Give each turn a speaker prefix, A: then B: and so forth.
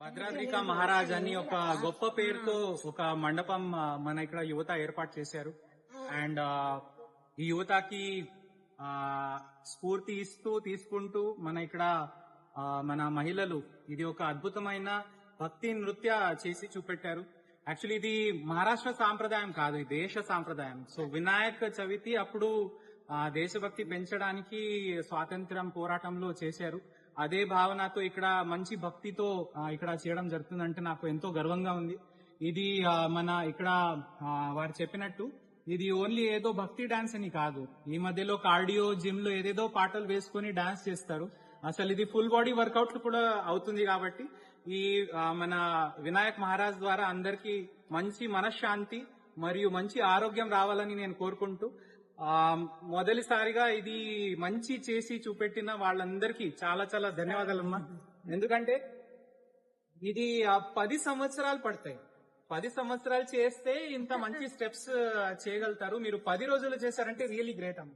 A: భద్రాద్రిక మహారాజ్ అని ఒక గొప్ప పేరుతో ఒక మండపం మన ఇక్కడ యువత ఏర్పాటు చేశారు. అండ్ ఈ యువతకి ఆ, స్ఫూర్తి ఇస్తూ తీసుకుంటూ మన ఇక్కడ మన మహిళలు ఇది ఒక అద్భుతమైన భక్తి నృత్య చేసి చూపెట్టారు. యాక్చువల్లీ ఇది మహారాష్ట్ర సాంప్రదాయం కాదు దేశ సాంప్రదాయం. సో వినాయక చవితి అప్పుడు దేశభక్తి పెంచడానికి స్వాతంత్ర్యం పోరాటంలో చేశారు. అదే భావనతో ఇక్కడ మంచి భక్తితో ఇక్కడ చేయడం జరుగుతుందంటే నాకు ఎంతో గర్వంగా ఉంది. ఇది మన ఇక్కడ వారు చెప్పినట్టు ఇది ఓన్లీ ఏదో భక్తి డాన్స్ అని కాదు. ఈ మధ్యలో కార్డియో జిమ్లో ఏదేదో పాటలు వేసుకొని డాన్స్ చేస్తారు. అసలు ఇది ఫుల్ బాడీ వర్కౌట్ కూడా అవుతుంది కాబట్టి ఈ మన వినాయక్ మహారాజ్ ద్వారా అందరికీ మంచి మనశ్శాంతి మరియు మంచి ఆరోగ్యం రావాలని నేను కోరుకుంటూ మొదటిసారిగా ఇది మంచి చేసి చూపెట్టిన వాళ్ళందరికీ చాలా చాలా ధన్యవాదాలమ్మా. ఎందుకంటే ఇది పది సంవత్సరాలు పడతాయి. పది సంవత్సరాలు చేస్తే ఇంత మంచి స్టెప్స్ చేయగలుగుతారు. మీరు పది రోజులు చేశారంటే రియలీ గ్రేట్ అమ్మ.